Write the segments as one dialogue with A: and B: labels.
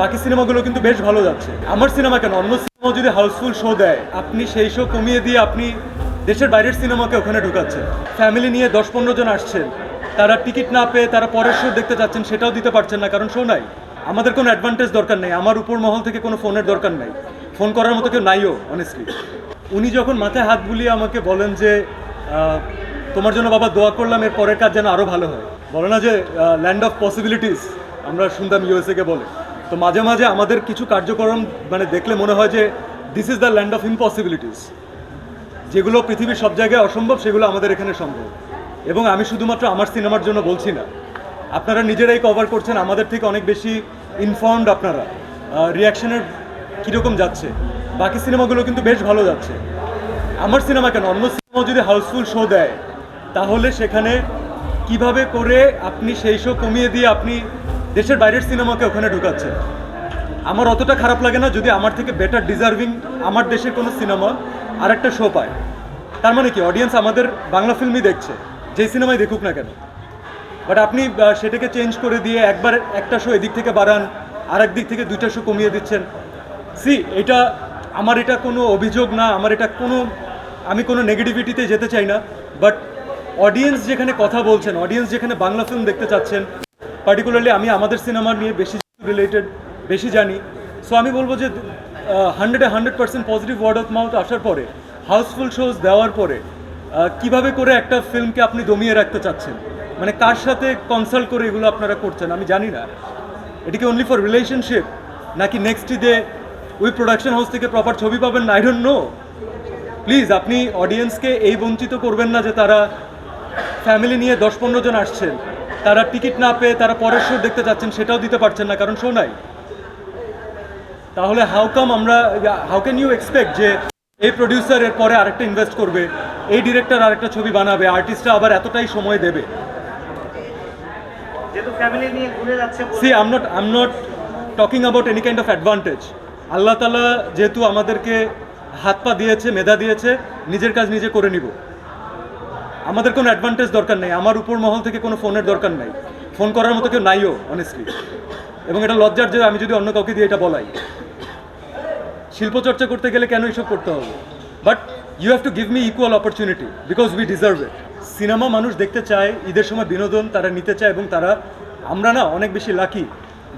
A: বাকি সিনেমাগুলো কিন্তু বেশ ভালো যাচ্ছে। আমার সিনেমা কেন? অন্য সিনেমা যদি হাউসফুল শো দেয়, আপনি সেই শো কমিয়ে দিয়ে আপনি দেশের বাইরের সিনেমাকে ওখানে ঢুকাচ্ছেন। ফ্যামিলি নিয়ে দশ পনেরো জন আসছেন। তারা টিকিট না পেয়ে তারা পরের শো দেখতে চাচ্ছেন সেটাও দিতে পারছেন না, কারণ শো নাই। আমাদের কোনো অ্যাডভান্টেজ দরকার নেই। আমার উপর মহল থেকে কোনো ফোনের দরকার নেই। ফোন করার মতো কেউ নাইও অনেস্টলি উনি যখন মাথায় হাত বুলিয়ে আমাকে বলেন যে তোমার জন্য বাবা দোয়া করলাম, এর পরের কাজ যেন আরও ভালো হয়। বলে না যে ল্যান্ড অফ পসিবিলিটিস আমরা শুনতাম ইউএসএকে বলে। তো মাঝে মাঝে আমাদের কিছু কার্যক্রম মানে দেখলে মনে হয় যে this is the land of impossibilities যেগুলো পৃথিবীর সব জায়গায় অসম্ভব, সেগুলো আমাদের এখানে সম্ভব। এবং আমি শুধুমাত্র আমার সিনেমার জন্য বলছি না। আপনারা নিজেরাই কভার করছেন, আমাদের থেকে অনেক বেশি ইনফর্মড আপনারা। রিয়াকশনের কীরকম যাচ্ছে? বাকি সিনেমাগুলো কিন্তু বেশ ভালো যাচ্ছে। আমার সিনেমা কেন? অন্য সিনেমা যদি হাউসফুল শো দেয়, তাহলে সেখানে কীভাবে করে আপনি সেই শো কমিয়ে দিয়ে আপনি দেশের বাইরের সিনেমাকে ওখানে ঢুকাচ্ছে। আমার অতটা খারাপ লাগে না যদি আমার থেকে বেটার ডিজার্ভিং আমার দেশের কোনো সিনেমা আর একটা শো পায়। তার মানে কি? অডিয়েন্স আমাদের বাংলা ফিল্মই দেখছে। যেই সিনেমাই দেখুক না কেন। বাট আপনি সেটাকে চেঞ্জ করে দিয়ে একবার একটা শো এদিক থেকে বাড়ান আর দিক থেকে দুইটা শো কমিয়ে দিচ্ছেন। সি এটা আমার এটা কোনো অভিযোগ না, আমার এটা কোনো, আমি কোনো নেগেটিভিটিতে যেতে চাই না। বাট অডিয়েন্স যেখানে কথা বলছেন অডিয়েন্স যেখানে বাংলা ফিল্ম দেখতে চাচ্ছেন পার্টিকুলারলি আমি আমাদের সিনেমা নিয়ে বেশি রিলেটেড বেশি জানি। সো আমি বলব যে হান্ড্রেডে hundred percent positive word of mouth আসার পরে হাউসফুল শোজ দেওয়ার পরে কীভাবে করে একটা ফিল্মকে আপনি দমিয়ে রাখতে চাচ্ছেন? মানে কার সাথে কনসাল্ট করে এগুলো আপনারা করছেন? আমি জানি না। এটা কি অনলি ফর রিলেশনশিপ নাকি নেক্সট ডে ওই প্রোডাকশন হাউস থেকে প্রপার ছবি পাবেন? আই ডোন্ট নো প্লিজ আপনি অডিয়েন্সকে এই বঞ্চিত করবেন না যে তারা ফ্যামিলি নিয়ে দশ পনেরো জন আসছেন। তারা টিকিট না পেয়ে তারা পরের শো দেখতে চাচ্ছেন সেটাও দিতে পারছেন না কারণ শো নাই। তাহলে হাউ কাম আমরা হাউ ক্যান ইউ এক্সপেক্ট যে এই প্রডিউসার এর পরে আরেকটা ইনভেস্ট করবে এই ডিরেক্টর আরেকটা ছবি বানাবে আর্টিস্টরা আবার এতটাই সময় দেবে? See I'm not I'm not talking about any kind of advantage আল্লাহ তালা যেহেতু আমাদেরকে হাত পা দিয়েছে মেধা দিয়েছে নিজের কাজ নিজে করে নিব। আমাদের কোনো অ্যাডভান্টেজ দরকার নেই। আমার উপর মহল থেকে কোনো ফোনের দরকার নাই। ফোন করার মতো কেউ নাইও অনেস্টলি এবং এটা লজ্জার যে আমি যদি অন্য কাউকে দিয়ে এটা বলাই। শিল্পচর্চা করতে গেলে কেন এইসব করতে হবে? But you have to give me equal opportunity because we deserve it cinema মানুষ দেখতে চায়, ঈদের সময় বিনোদন তারা নিতে চায় এবং তারা, আমরা না অনেক বেশি লাকি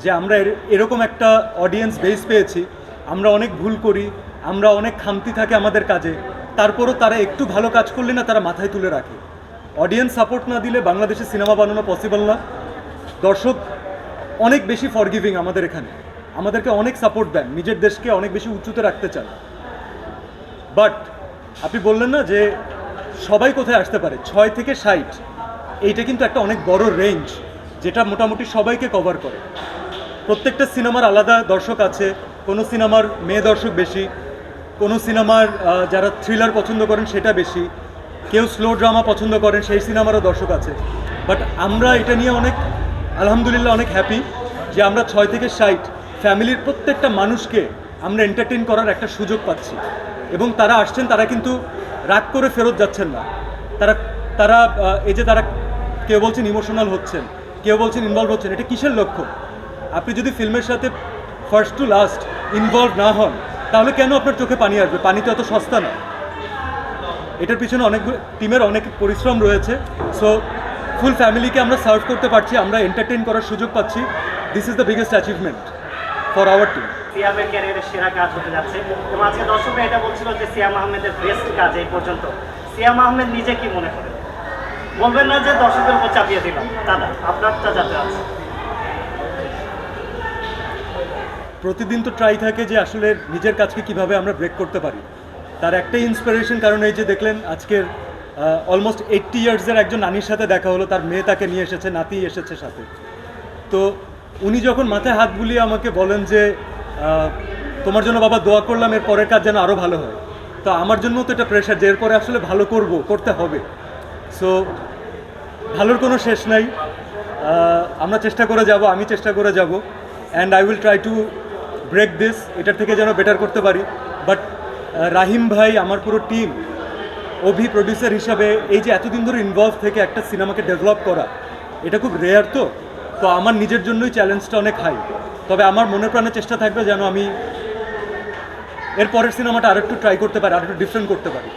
A: যে আমরা এর- এরকম একটা অডিয়েন্স বেস পেয়েছি। আমরা অনেক ভুল করি, আমরা অনেক খামতি থাকে আমাদের কাজে। তারপরও তারা একটু ভালো কাজ করলে না তারা মাথায় তুলে রাখে। অডিয়েন্স সাপোর্ট না দিলে বাংলাদেশে সিনেমা বানানো পসিবল না। দর্শক অনেক বেশি ফরগিভিং আমাদের এখানে। আমাদেরকে অনেক সাপোর্ট দেন, নিজের দেশকে অনেক বেশি উঁচুতে রাখতে চান। বাট আপনি বললেন না যে সবাই কোথায় আসতে পারে? ছয় থেকে ষাট, এইটা কিন্তু একটা অনেক বড় রেঞ্জ যেটা মোটামুটি সবাইকে কভার করে। প্রত্যেকটা সিনেমার আলাদা দর্শক আছে, কোনো সিনেমার মেয়ে দর্শক বেশি কোনো সিনেমার যারা থ্রিলার পছন্দ করেন সেটা বেশি। কেউ স্লো ড্রামা পছন্দ করেন, সেই সিনেমারও দর্শক আছে। বাট আমরা এটা নিয়ে অনেক, আলহামদুলিল্লাহ অনেক হ্যাপি যে আমরা ছয় থেকে ষাট ফ্যামিলির প্রত্যেকটা মানুষকে আমরা এন্টারটেইন করার একটা সুযোগ পাচ্ছি। এবং তারা আসছেন, তারা কিন্তু রাগ করে ফেরত যাচ্ছেন না। তারা তারা এই যে তারা কেউ বলছেন ইমোশনাল হচ্ছেন, কেউ বলছেন ইনভলভ হচ্ছেন, এটা কিসের লক্ষ্য? আপনি যদি ফিল্মের সাথে ফার্স্ট টু লাস্ট ইনভলভ না হন তাহলে কেন আপনার চোখে পানি আসবে? পানি তো এত সস্তা না। এটার পিছনে অনেক টিমের অনেক পরিশ্রম রয়েছে। সো ফুল ফ্যামিলিকে আমরা সার্ভ করতে পারছি, আমরা এন্টারটেইন করার সুযোগ পাচ্ছি। This is the biggest achievement for our team
B: সিয়ামের ক্যারিয়ারের সেরা কাজ হতে যাচ্ছে। এবং আজকে দর্শকরা এটা বলছিল যে সিয়াম আহমেদের বেস্ট কাজ এই পর্যন্ত। সিয়াম আহমেদ নিজে কি মনে করেন? বলবেন না যে দর্শকদের উপর চাপিয়ে দিলাম। দাদা, আপনারটা যাতে আছে।
A: প্রতিদিন তো ট্রাই থাকে যে আসলে নিজের কাজকে কীভাবে আমরা ব্রেক করতে পারি। তার একটাই ইন্সপিরেশন কারণ এই যে দেখলেন, আজকের অলমোস্ট এইট্টি ইয়ার্সের একজন নানির সাথে দেখা হলো, তার মেয়ে তাকে নিয়ে এসেছে, নাতি এসেছে সাথে। তো উনি যখন মাথায় হাত বুলিয়ে আমাকে বলেন যে তোমার জন্য বাবা দোয়া করলাম, এর পরের কাজ যেন আরও ভালো হয়। তো আমার জন্য তো এটা প্রেশার যে, এরপরে আসলে ভালো করব, করতে হবে। সো ভালোর কোনো শেষ নাই। আমরা চেষ্টা করে যাব, আমি চেষ্টা করে যাব। And I will try to break this এটার থেকে যেন বেটার করতে পারি। বাট রাহিম ভাই আমার পুরো টিম অভি প্রডিউসার হিসাবে এই যে এতদিন ধরে ইনভলভ থেকে একটা সিনেমাকে ডেভেলপ করা, এটা খুব রেয়ার তো। তো আমার নিজের জন্যই চ্যালেঞ্জটা অনেক হাই তবে আমার মনে প্রাণে চেষ্টা থাকবে যেন আমি এরপরের সিনেমাটা আরেকটু ট্রাই করতে পারি, আরেকটু ডিফারেন্ট করতে পারি।